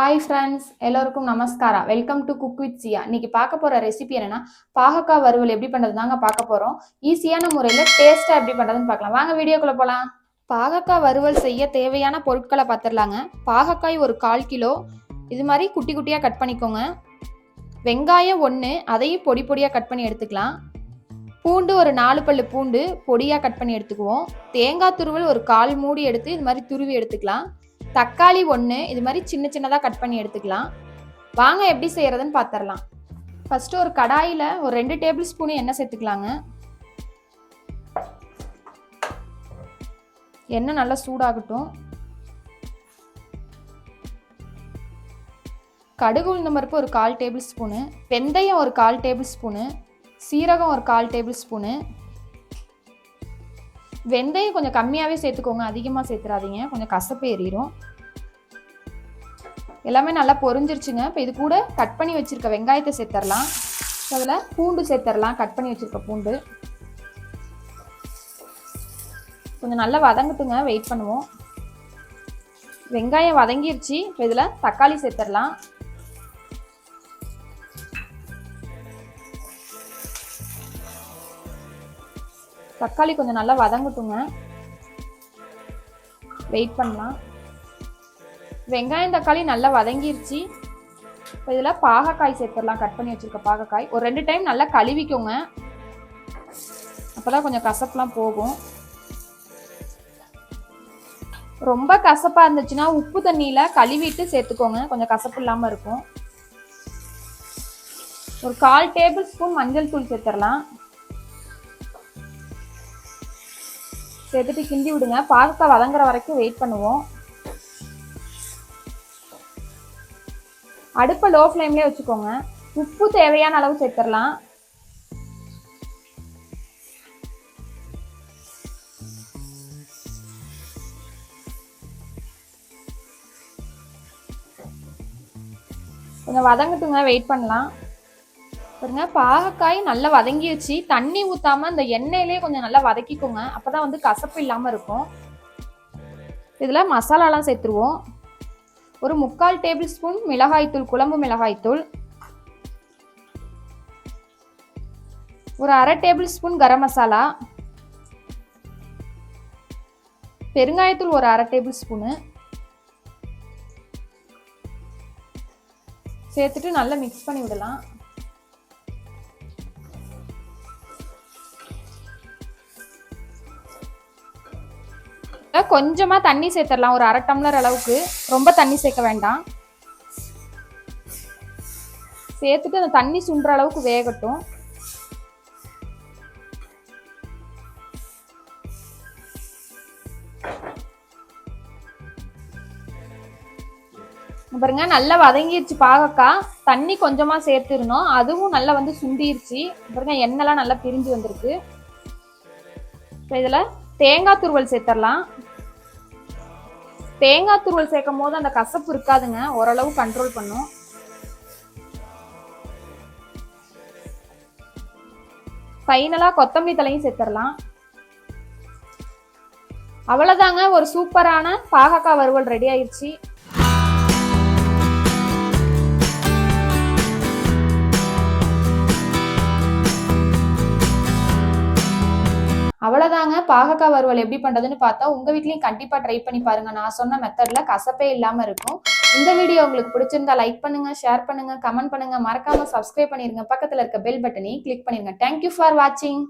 Hi friends எல்லோருக்கும் நமஸ்காரம். Welcome to cook with Sia இன்னைக்கு பார்க்க போகிற ரெசிபி என்னன்னா பாகக்காய் வறுவல் எப்படி பண்ணுறது தாங்க பார்க்க போகிறோம் ஈஸியான முறையில் டேஸ்ட்டாக எப்படி பண்ணுறதுன்னு பார்க்கலாம். வாங்க வீடியோக்குள்ளே போகலாம் பாகக்காய் வறுவல் செய்ய தேவையான பொருட்களை பார்த்துடலாங்க பாகக்காய் ஒரு கால் கிலோ. இது மாதிரி குட்டி குட்டியாக கட் பண்ணிக்கோங்க. வெங்காயம் ஒன்று அதையும் பொடி பொடியாக கட் பண்ணி எடுத்துக்கலாம். பூண்டு ஒரு நாலு பல்லு பூண்டு பொடியாக கட் பண்ணி எடுத்துக்குவோம். தேங்காய் துருவல் ஒரு கால் மூடி எடுத்து இது மாதிரி துருவி எடுத்துக்கலாம். தக்காளி ஒன்று இது மாதிரி சின்ன சின்னதாக கட் பண்ணி எடுத்துக்கலாம். வாங்க எப்படி செய்கிறதுன்னு பார்த்துடலாம் ஃபஸ்ட்டு ஒரு கடாயில் ஒரு ரெண்டு டேபிள் ஸ்பூனு எண்ணெய் சேர்த்துக்கலாங்க. எண்ணெய் நல்லா சூடாகட்டும். கடுகு உளுந்த பருப்பு ஒரு கால் டேபிள் ஸ்பூனு வெந்தயம் ஒரு கால் டேபிள் ஸ்பூனு சீரகம் ஒரு கால் டேபிள் ஸ்பூனு வெந்தயம் கொஞ்சம் கம்மியாகவே சேர்த்துக்கோங்க. அதிகமாக சேர்த்துறாதீங்க. கொஞ்சம் கசப்பு ஏறிடும் எல்லாமே நல்லா பொரிஞ்சிருச்சுங்க. இப்போ இது கூட கட் பண்ணி வச்சுருக்க வெங்காயத்தை சேர்த்துடலாம் அதில் பூண்டு சேர்த்துடலாம் கட் பண்ணி வச்சுருக்க பூண்டு. கொஞ்சம் நல்லா வதங்கட்டுங்க. வெயிட் பண்ணுவோம். வெங்காயம் வதங்கிருச்சு. இப்போ இதில் தக்காளி சேர்த்துடலாம் தக்காளி கொஞ்சம் நல்லா வதங்கட்டுங்க. வெயிட் பண்ணலாம். வெங்காயம் தக்காளி நல்லா வதங்கிருச்சு. இப்போ இதில் பாகக்காய் சேர்த்துடலாம். கட் பண்ணி வச்சுருக்க பாகக்காய். ஒரு ரெண்டு டைம் நல்லா கழுவிக்கோங்க. அப்போ தான் கொஞ்சம் கசப்புலாம் போகும். ரொம்ப கசப்பாக இருந்துச்சுன்னா உப்பு தண்ணியில் கழுவிட்டு சேர்த்துக்கோங்க. கொஞ்சம் கசப்பு இல்லாமல் இருக்கும். ஒரு கால் டேபிள் ஸ்பூன் மஞ்சள் தூள் சேர்த்துடலாம். சேர்த்துட்டு கிண்டி விடுங்க. பாகக்காய் வதங்குற வரைக்கும் வெயிட் பண்ணுவோம். அடுப்பை லோ ஃப்ளேம்லேயே வச்சுக்கோங்க. உப்பு தேவையான அளவு சேர்த்துடலாம். கொஞ்சம் வதங்கட்டுங்க. வெயிட் பண்ணலாம். பாருங்க பாகக்காய் நல்லா வதங்கிடுச்சு தண்ணி ஊற்றாம இந்த எண்ணெயிலே கொஞ்சம் நல்லா வதக்கிக்கோங்க. அப்போ தான் வந்து கசப்பு இல்லாமல் இருக்கும். இதில் மசாலாலாம் சேர்த்துருவோம். ஒரு முக்கால் டேபிள் ஸ்பூன் மிளகாய்த்தூள் குழம்பு மிளகாய்த்தூள் ஒரு அரை டேபிள் ஸ்பூன் கரம் மசாலா. பெருங்காயத்தூள் ஒரு அரை டேபிள் ஸ்பூனு. சேர்த்துட்டு நல்லா மிக்ஸ் பண்ணி விடலாம். கொஞ்சமாக தண்ணி சேர்த்துடலாம். ஒரு அரை டம்ளர் அளவுக்கு. ரொம்ப தண்ணி சேர்க்க வேண்டாம். சேர்த்துட்டு அந்த தண்ணி சுண்டுற அளவுக்கு வேகட்டும். பாருங்க நல்லா வதங்கிருச்சு பாகக்காய் தண்ணி கொஞ்சமாக சேர்த்துருந்தோம் அதுவும் நல்லா வந்து சுண்டிருச்சு. பாருங்க எண்ணெய்லாம் நல்லா பிரிஞ்சு வந்திருக்கு. இப்போ இதில் தேங்காய் துருவல் சேர்த்துடலாம். தேங்காய் துருவல் சேர்க்கும் போது அந்த கசப்பு இருக்காதுங்க. ஓரளவு கண்ட்ரோல் பண்ணும். ஃபைனலாக கொத்தமல்லி தலையும் சேர்த்துடலாம். அவ்வளோதாங்க ஒரு சூப்பரான பாகக்காய் வறுவல் ரெடி ஆயிடுச்சு அவ்வளோதாங்க பாகக்காய் வறுவல் எப்படி பண்ணுறதுன்னு பார்த்தா உங்கள் வீட்லேயும் கண்டிப்பாக ட்ரை பண்ணி பாருங்கள் நான் சொன்ன மெத்தடில் கசப்பே இல்லாமல் இருக்கும். இந்த வீடியோ உங்களுக்கு பிடிச்சிருந்தா லைக் பண்ணுங்கள் ஷேர் பண்ணுங்கள் கமெண்ட் பண்ணுங்கள் மறக்காமல் சப்ஸ்கிரைப் பண்ணிடுங்க பக்கத்தில் இருக்க பெல் பட்டனையும் கிளிக் பண்ணிடுங்க தேங்க்யூ ஃபார் வாட்சிங்